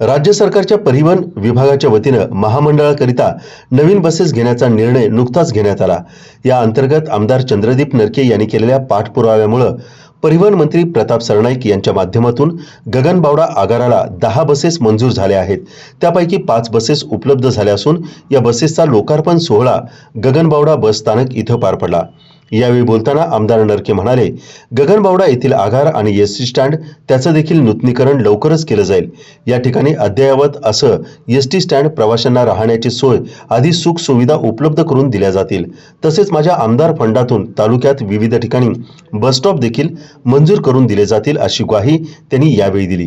राज्य सरकारच्या परिवहन विभागाच्या वतीनं महामंडळाकरिता नवीन बसेस घेण्याचा निर्णय नुकताच घेण्यात आला. या अंतर्गत आमदार चंद्रदीप नरके यांनी केलेल्या पाठपुराव्यामुळं परिवहन मंत्री प्रताप सरनाईक यांच्या माध्यमातून गगनबावडा आगाराला दहा बसेस मंजूर झाल्या आहेत. त्यापैकी पाच बसेस उपलब्ध झाल्या असून या बसेसचा लोकार्पण सोहळा गगनबावडा बस स्थानक इथं पार पडला. यावेळी बोलताना आमदार नरके म्हणाले गगनबावडा येथील आगार आणि एस टी स्टँड त्याचं देखील नूतनीकरण लवकरच केलं जाईल. या ठिकाणी अद्ययावत असं एस टी स्टँड प्रवाशांना राहण्याची सोय आदी सुख सुविधा उपलब्ध करून दिल्या जातील. तसेच माझ्या आमदार फंडातून तालुक्यात विविध ठिकाणी बसस्टॉप देखील मंजूर करून दिले जातील अशी ग्वाही त्यांनी यावेळी दिली.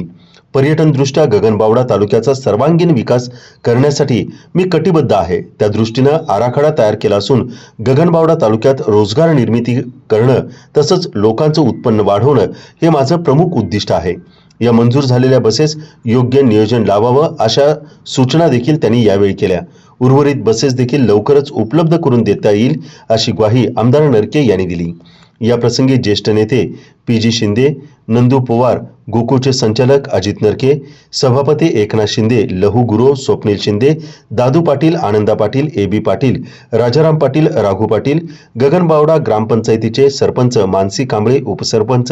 पर्यटनदृष्ट्या गगनबावडा तालुक्याचा सर्वांगीण विकास करण्यासाठी मी कटिबद्ध आहे. त्या दृष्टीनं आराखडा तयार केला असून गगनबावडा तालुक्यात रोजगार निर्मिती करणं तसंच लोकांचं उत्पन्न वाढवणं हे माझं प्रमुख उद्दिष्ट आहे. या मंजूर झालेल्या बसेस योग्य नियोजन लावावं अशा सूचना देखील त्यांनी यावेळी केल्या. उर्वरित बसेस देखील लवकरच उपलब्ध करून देता येईल अशी ग्वाही आमदार नरके यांनी दिली. याप्रसंगी ज्येष्ठ नेते पी जी शिंदे नंदू पवार गोकुळचे संचालक अजित नरके सभापती एकनाथ शिंदे लहू गुरो स्वप्नील शिंदे दादू पाटील आनंदा पाटील ए बी पाटील राजाराम पाटील राघू पाटील गगनबावडा ग्रामपंचायतीचे सरपंच मानसी कांबळे उपसरपंच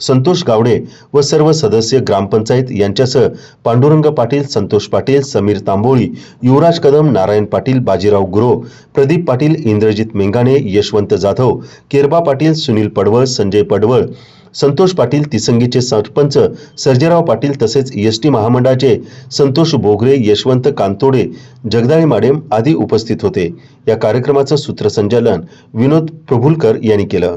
संतोष गावडे व सर्व सदस्य ग्रामपंचायत यांच्यासह पांडुरंग पाटील संतोष पाटील समीर तांबोळी युवराज कदम नारायण पाटील बाजीराव गुरो प्रदीप पाटील इंद्रजित मेंगाणे यशवंत जाधव केरबा पाटील सुनील पडवळ संजय पडवळ संतोष पाटील तिसंगीचे सरपंच सर्जेराव पाटील तसेच एस टी महामंडळाचे संतोष बोगरे यशवंत कांतोडे जगदाळी माडेम आदी उपस्थित होते. या कार्यक्रमाचं सूत्रसंचालन विनोद प्रभुलकर यांनी केलं.